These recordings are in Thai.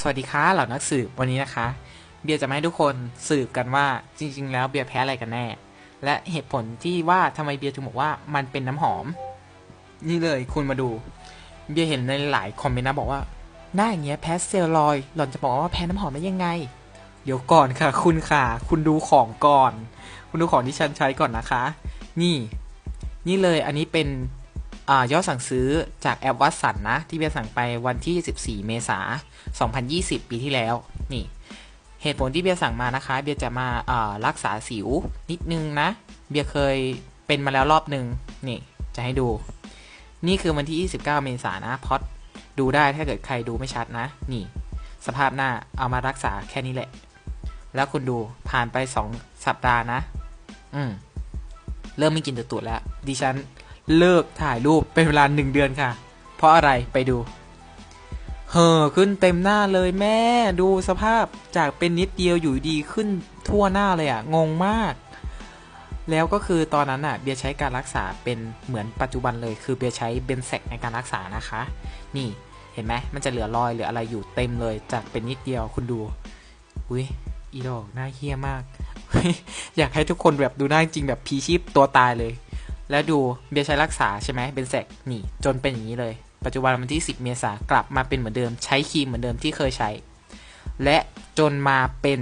สวัสดีค่ะเหล่านักสืบวันนี้นะคะ เบียร์จะมาให้ทุกคนสืบกันว่าจริง ๆ แล้วเบียร์แพ้อะไรกันแน่ และเหตุผลที่ว่าทำไมเบียร์ถึงบอกว่ามันเป็นน้ำหอม นี่เลยคุณมาดู เบียร์เห็นในหลายคอมเมนต์นะบอกว่า หน้าอย่างเงี้ยแพ้เซลลอย หล่อนจะบอกว่าแพ้น้ำหอมได้ยังไง เดี๋ยวก่อนค่ะ คุณค่ะ คุณดูของก่อน คุณดูของที่ฉันใช้ก่อนนะคะ นี่ นี่เลยอันนี้เป็น ยอดสั่งซื้อจากแอปวัดสันนะ ที่เบียร์สั่งไปวันที่ 14 เมษายน 2020 ปีที่แล้ว นี่ เหตุผลที่เบียร์สั่งมานะคะ เบียร์จะมาารักษาสิวนิดนึงนะ เบียร์เคยเป็นมาแล้วรอบหนึ่งนี่ จะให้ดู นี่คือวันที่ 29 เมษายนนะพอดดูได้ถ้าเกิดใครดูไม่ชัดนะ นี่ สภาพหน้าเอามารักษาแค่นี้แหละ แล้วคุณดูผ่านไป 2 สัปดาห์นะ อืมเริ่มไม่กินตัวตูดแล้ว ดิฉัน เลิกถ่ายรูปเป็นเวลาหนึ่งเดือนค่ะ เพราะอะไรไปดู เห่อขึ้นเต็มหน้าเลยแม่ดูสภาพจากเป็นนิดเดียวอยู่ดีขึ้นทั่วหน้าเลยอะงงมาก แล้วก็คือตอนนั้นอะเบียใช้การรักษาเป็นเหมือนปัจจุบันเลย คือเบียใช้เบนเซกในการรักษานะคะ นี่เห็นไหมมันจะเหลือรอยเหลืออะไรอยู่เต็มเลยจากเป็นนิดเดียวคุณดูอุ้ยอีดอกหน้าเฮี้ยมาก อยากให้ทุกคนแบบดูหน้าจริงแบบพีชีพตัวตายเลย แล้วดูเบียร์ใช้รักษาใช่ไหมเบนเซกนี่จนเป็นอย่างนี้เลย ปัจจุบันวันที่ 10 เมษากลับมาเป็นเหมือนเดิมใช้ครีมเหมือนเดิมที่เคยใช้ และจนมาเป็น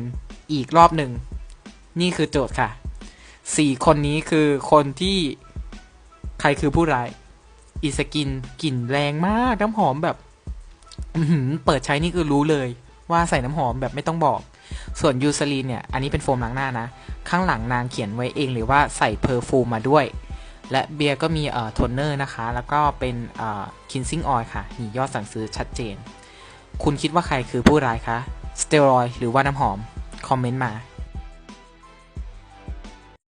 อีกรอบหนึ่ง นี่คือโจทย์ค่ะสี่คนนี้คือคนที่ใครคือผู้ร้ายอีสกินกลิ่นแรงมากน้ำหอมแบบเปิดใช้นี่คือรู้เลย ว่าใส่น้ำหอมแบบไม่ต้องบอก ส่วนยูซาลีนเนี่ย อันนี้เป็นโฟมล้างหน้านะ ข้างหลังนางเขียนไว้เองหรือว่าใส่เพอร์ฟูมมาด้วย และเบียร์ก็มีเอ่อโทนเนอร์นะคะ แล้วก็เป็นเอ่อคินซิงออยล์ค่ะมียอดสั่งซื้อชัดเจน คุณคิดว่าใครคือผู้ร้ายคะสเตียรอยหรือว่าน้ำหอม คอมเมนต์มา